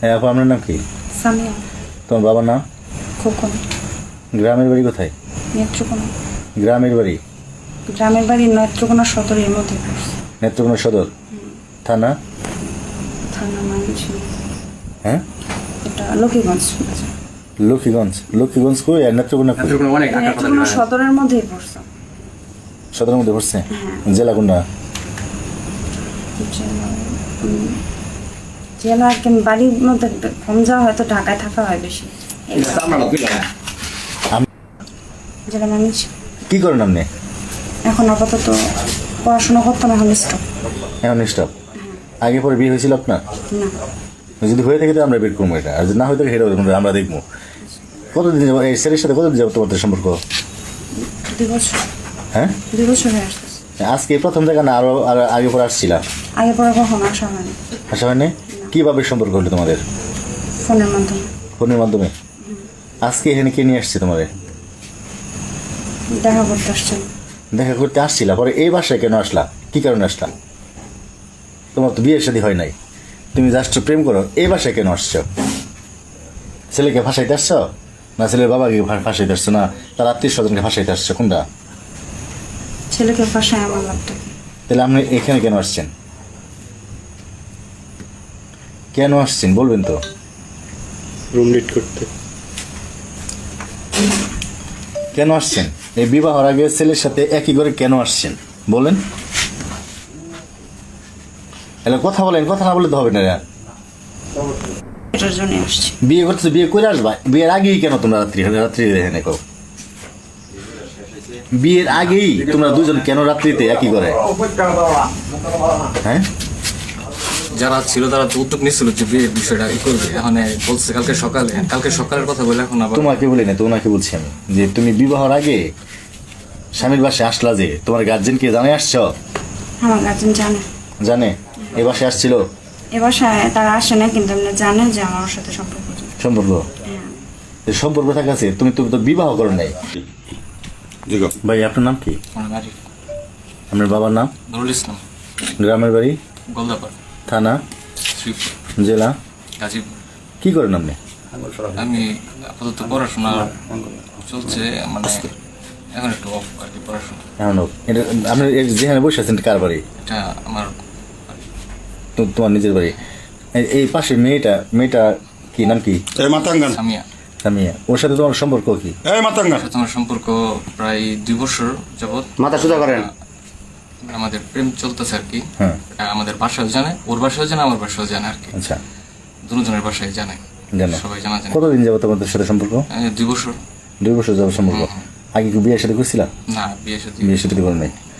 হ্যাঁ আপু আপনার নাম কি? সামিয়া। তোমার বাবার নাম? খোকন। গ্রামের বাড়ি কোথায়? নেত্রকোনা। গ্রামের বাড়ি? গ্রামের বাড়ি নেত্রকোনা সদরের মধ্যে। নেত্রকোনা সদর? থানা? থানা মানছি। হ্যাঁ? এটা লক্ষ্মীগঞ্জ লক্ষ্মীগঞ্জ? লক্ষ্মীগঞ্জ কই আর নেত্রকোনা কই? নেত্রকোনা নেত্রকোনা সদরের মধ্যেই পড়ছে। সদরের মধ্যে পড়ছে? জেলা কোনটা? জেলা, উম, জেলা আর কি বাড়ির মধ্যে কম যাওয়া হয়তো ঢাকায় থাকা হয় বেশি। আমরা জেলা মানুষ কি করেন আপনি? এখন আপাতত পড়াশোনা করতাম এখন স্টপ এখন স্টপ আগে পরে বিয়ে হয়েছিল আপনার? না। যদি হয়ে থাকে তো আমরা বের করব এটা। আর যদি না হয়ে থাকে সেটা আমরা দেখব। কতদিন যাব এই ছেলের সাথে কতদিন যাব তোমাদের সম্পর্ক? দুই বছর। হ্যাঁ? দুই বছর হয়ে আসতেছে। আজকে প্রথম জায়গা না আরও আর আগে পরে আসছিলাম আগে পরে কখনো আসা হয়নি। আসা হয়নি? কীভাবে সম্পর্ক হলো তোমাদের? ফোনের মাধ্যমে। ফোনের মাধ্যমে? আজকে এখানে কে নিয়ে আসছে তোমাদের? দেখা করতে আসছেন দেখা করতে আসছিলা? পরে এই বাসায় কেন আসলা? কি কারণে আসলা? তোমার তো বিয়ের শাদী হয় নাই। তুমি জাস্ট প্রেম করো। এই বাসায় কেন আসছো? ছেলেকে ফাঁসাইতে আসছো? না ছেলের বাবাকে ফাঁসাইতে আসছো? না তার আত্মীয় স্বজনকে ফাঁসাইতে আসছো? কোনটা? ছেলেকে ফাঁসায় আমার লাভটা তাহলে আপনি এখানে কেন আসছেন? কেন আসছেন? বলবেন তো। রুম লিট করতে। কেন আসছেন? এই বিবাহর আগে ছেলের সাথে একই করে কেন আসছেন? বলেন। এলে কথা বলেন কথা না বলে তো হবে না বিয়ে করতেছো বিয়ে করে আসবা। বিয়ের আগেই কেন তোমরা রাত্রি রাত্রি এখানে করো বিয়ের আগেই তোমরা দুজন কেন রাত্রিতে একই করে হ্যাঁ? যারা ছিল তারা তো উদ্যোগ নিচ্ছিল যে বিয়ের বিষয়টা ই করবে। এখন বলছে কালকে সকালে কালকে সকালের কথা বলে এখন আবার তোমাকে বলি না তোমাকে বলছি আমি যে তুমি বিবাহর আগে স্বামীর বাসায় আসলা যে তোমার গার্জেনকে জানে আসছো? আমার গার্জেন জানে। জানে? এ বাসায় আসছিল? এ বাসায় তারা আসে না কিন্তু এমনি জানে যে আমার সাথে সম্পর্ক সম্পর্ক? হ্যাঁ। এই সম্পর্ক থাকা আছে তুমি তুমি তো বিবাহ করো নাই। ভাই আপনার নাম কি? আমার বাড়ি। আপনার বাবার নাম? নুরুল ইসলাম। গ্রামের বাড়ি? গোলদাপাড়। থানা শ্রীপুর জেলা। গাজীপুর। কি করেন আপনি? আমি আপাতত পড়াশোনা চলছে মানে এখন একটু অফ আর কি পড়াশোনা। এখন এটা আপনি যেখানে বসে আছেন কার বাড়ি? এটা আমার তো- তোমার নিজের বাড়ি। এই- পাশে মেয়েটা মেয়েটা কি নাম কি? মাতাঙ্গান। সামিয়া। সামিয়া। ওর সাথে তোমার সম্পর্ক কি? এই মাতাঙ্গান। সাথে সম্পর্ক প্রায় দুই বছর যাবৎ। মাথা সোজা করেন। আমাদের প্রেম চলতেছে আর কি। হ্যাঁ। আমাদের বাসায় জানে ওর বাসায় জানে আমার বাসায় জানে আর কি। আচ্ছা। দুজনের বাসায় জানে। জানো। সবাই জানা জানে। কতদিন যাব তোমাদের সাথে সম্পর্ক? দুই বছর। দুই বছর যাব সম্পর্ক। আগে কি বিয়ের সাথে করছিলা? না বিয়ের সাথে বিয়ের সাথে করেন নাই?